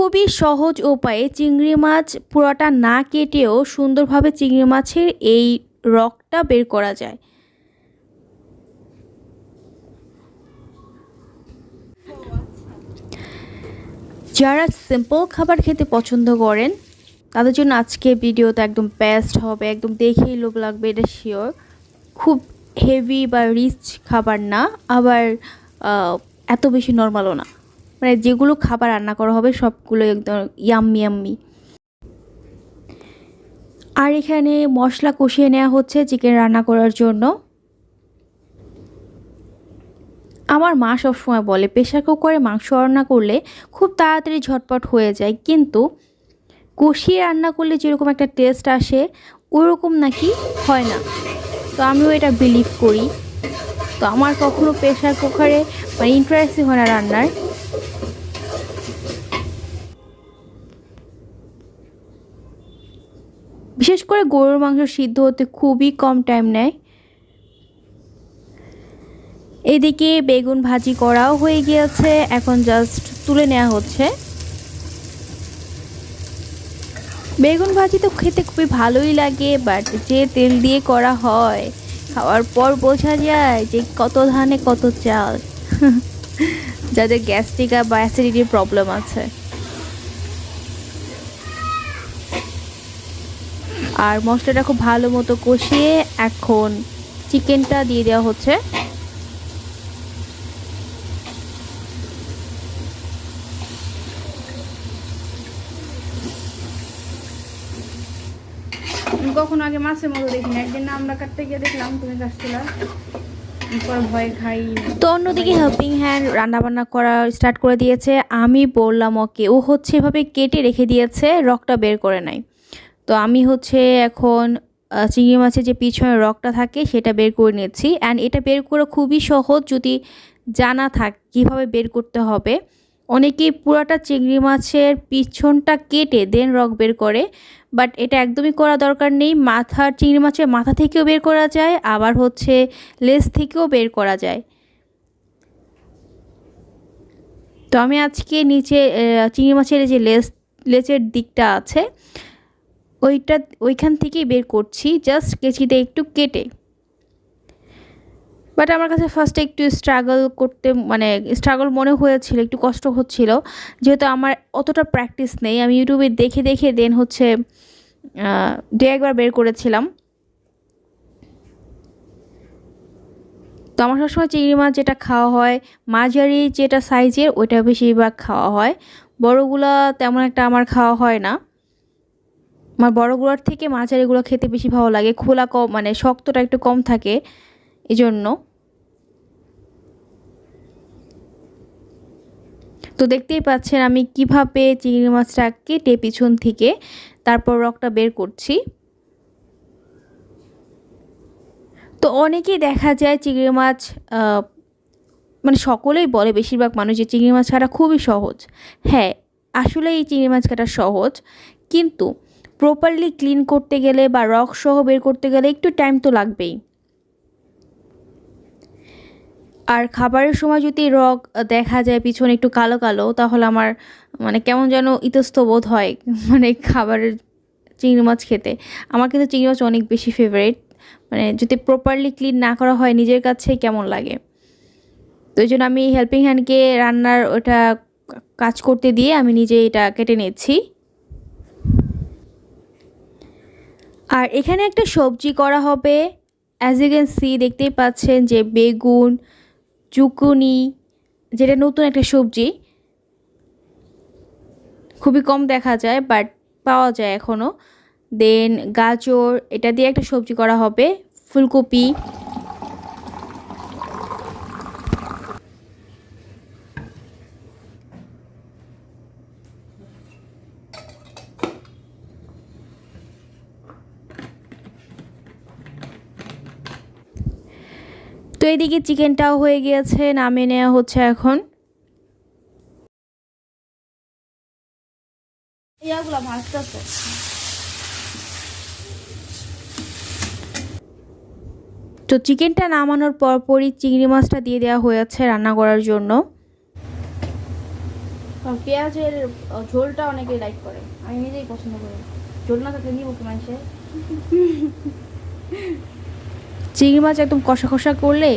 খুবই সহজ উপায়ে চিংড়ি মাছ পুরোটা না কেটেও সুন্দরভাবে চিংড়ি মাছের এই রকটা বের করা যায়। যারা সিম্পল খাবার খেতে পছন্দ করেন, তাদের জন্য আজকে ভিডিওটা একদম বেস্ট হবে, একদম দেখেই লোভ লাগবে, এটা শিওর খুব হেভি বা রিচ খাবার না, আবার এত বেশি নর্মালও না। মানে যেগুলো খাবার রান্না করা হবে সবগুলো একদম ইয়াম্মি ইয়াম্মি আর এখানে মশলা কষিয়ে নেওয়া হচ্ছে চিকেন রান্না করার জন্য। আমার মা সবসময় বলে প্রেশার কুকারে মাংস রান্না করলে খুব তাড়াতাড়ি ঝটপট হয়ে যায়, কিন্তু কষিয়ে রান্না করলে যেরকম একটা টেস্ট আসে, ওরকম নাকি হয় না। তো আমিও এটা বিলিভ করি। তো আমার কখনো প্রেশার কুকারে মানে ইন্টারেস্টই হয় না রান্নার। বিশেষ করে গরুর মাংস সিদ্ধ হতে খুবই কম টাইম নেয়। এদিকে বেগুন ভাজি করাও হয়ে গিয়েছে, এখন জাস্ট তুলে নেওয়া হচ্ছে। বেগুন ভাজি তো খেতে খুবই ভালোই লাগে বাট যে তেল দিয়ে করা হয়, খাওয়ার পর বোঝা যায় যে কত ধানে কত চাল। যাদের গ্যাস্ট্রিক বা অ্যাসিডিটির প্রবলেম আছে। আর মশলাটা খুব ভালো মতো কষিয়ে এখন চিকেনটা দিয়ে দেওয়া হচ্ছে। কখনো আগে মাছের মতো দেখিনি একদিন না আমরা কাটতে গিয়ে দেখলাম তুমি কাটছিলা। পর ভয় খাই। তো অন্যদিকে হেল্পিং হ্যান্ড রান্নাবান্না করা স্টার্ট করে দিয়েছে। আমি বললাম ওকে। ও হচ্ছে এভাবে কেটে রেখে দিয়েছে রকটা বের করে নাই। তো আমি হচ্ছে এখন চিংড়ি মাছের যে পিছনে রকটা থাকে সেটা বের করে নিচ্ছি অ্যান্ড এটা বের করা খুবই সহজ যদি জানা থাক কীভাবে বের করতে হবে। অনেকেই পুরাটা চিংড়ি মাছের পিছনটা কেটে দেন রক বের করে বাট এটা একদমই করা দরকার নেই। মাথার চিংড়ি মাছের মাথা থেকেও বের করা যায়, আবার হচ্ছে লেস থেকেও বের করা যায়। তো আমি আজকে নিচে চিংড়ি মাছের যে লেস লেজের দিকটা আছে ওইটা, ওইখান থেকেই বের করছি জাস্ট কেচিতে একটু কেটে। বাট আমার কাছে ফার্স্টে একটু স্ট্রাগল করতে মানে স্ট্রাগল মনে হয়েছিল, একটু কষ্ট হচ্ছিল। যেহেতু আমার অতটা প্র্যাকটিস নেই, আমি ইউটিউবে দেখে দেখে দেন হচ্ছে দু একবার বের করেছিলাম। তো আমার সবসময় চিংড়ি মাছ যেটা খাওয়া হয়, মাঝারি যেটা সাইজের ওইটা বেশিরভাগ খাওয়া হয়। বড়গুলা তেমন একটা আমার খাওয়া হয় না। আমার বড়গুলোর থেকে মাঝারিগুলো খেতে বেশি ভালো লাগে। খোলা কম মানে শক্তটা একটু কম থাকে। এই জন্য তো দেখতেই পাচ্ছেন আমি কীভাবে চিংড়ি মাছটা কেটে পিছন থেকে তারপর রকটা বের করছি। তো অনেকেই দেখা যায় চিংড়ি মাছ মানে সকলেই বলে বেশিরভাগ মানুষ যে চিংড়ি মাছ কাটা খুবই সহজ। হ্যাঁ আসলে এই চিংড়ি মাছ কাটা সহজ। কিন্তু প্রপারলি ক্লিন করতে গেলে বা রক সহ বের করতে গেলে একটু টাইম তো লাগবেই। আর খাবারের সময় যদি রক দেখা যায় পিছনে একটু কালো কালো, তাহলে আমার মানে কেমন যেন ইতস্ত বোধ হয় মানে খাবারের চিংড়ি মাছ খেতে। আমার কিন্তু চিংড়ি মাছ অনেক বেশি ফেভারিট মানে যদি প্রপারলি ক্লিন না করা হয়, নিজের কাছেই কেমন লাগে। তো এই জন্য আমি হেল্পিং হ্যান্ডকে রান্নার ওটা কাজ করতে দিয়ে আমি নিজে এটা কেটে নিচ্ছি। আর এখানে একটা সবজি করা হবে। অ্যাজ ইউ ক্যান সি দেখতেই পাচ্ছেন যে বেগুন, চুকুনি, যেটা নতুন একটা সবজি। খুবই কম দেখা যায় বাট পাওয়া যায় এখনও দেন গাজর, এটা দিয়ে একটা সবজি করা হবে। ফুলকপি। এদিকে চিকেনটাও হয়ে গিয়েছে নামিয়ে নেওয়া হচ্ছে এখন। ইয়াগুলা ভাজতেছে। তো চিকেনটা নামানোর পরপরই চিংড়ি মাছটা দিয়ে দেওয়া হয়েছে রান্না করার জন্য। পেঁয়াজের ঝোলটা অনেকে লাইক করে। আমি নিজেই পছন্দ করি। ঝোল না থাকলে নিব কি মানুষে চিংড়ি মাছ একদম কষা কষা করলে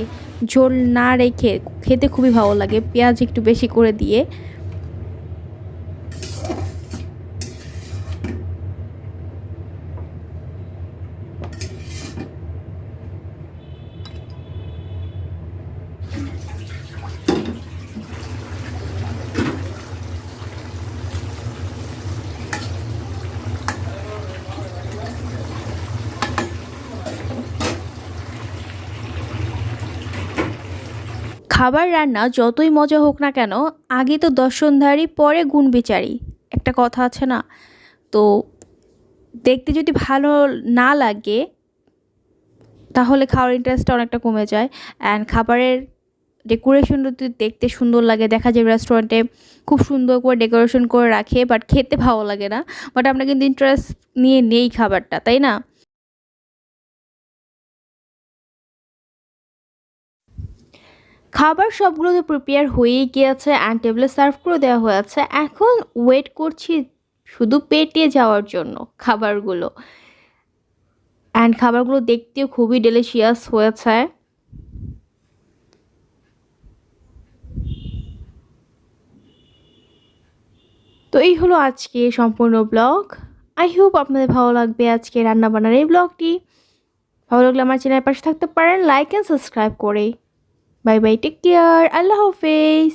ঝোল না রেখে খেতে খুবই ভালো লাগে। পেঁয়াজ একটু বেশি করে দিয়ে খাবার রান্না যতই মজা হোক না কেন, আগে তো দর্শনধারী পরে গুণ বিচারি। একটা কথা আছে না? তো দেখতে যদি ভালো না লাগে, তাহলে খাওয়ার ইন্টারেস্টটা অনেকটা কমে যায়। অ্যান্ড খাবারের ডেকোরেশন যদি দেখতে সুন্দর লাগে, দেখা যায় রেস্টুরেন্টে খুব সুন্দর করে ডেকোরেশন করে রাখে বাট খেতে ভালো লাগে না। বাট আমরা কিন্তু ইন্টারেস্ট নিয়ে নেই খাবারটা, তাই না? খাবার সবগুলো তো প্রিপেয়ার হয়েই গিয়েছে অ্যান্ড টেবিলে সার্ভ করে দেওয়া হয়েছে। এখন ওয়েট করছি শুধু পেটে যাওয়ার জন্য খাবারগুলো। অ্যান্ড খাবারগুলো দেখতেও খুবই ডেলিশিয়াস হয়েছে। তো এই হলো আজকে সম্পূর্ণ ব্লগ আই হোপ আপনাদের ভালো লাগবে আজকে রান্নাবান্নার এই ব্লগটি ভালো লাগলে আমার চ্যানেলের পাশে থাকতে পারেন লাইক অ্যান্ড সাবস্ক্রাইব করে। বাই বাই টেক কেয়ার আল্লাহ হাফেজ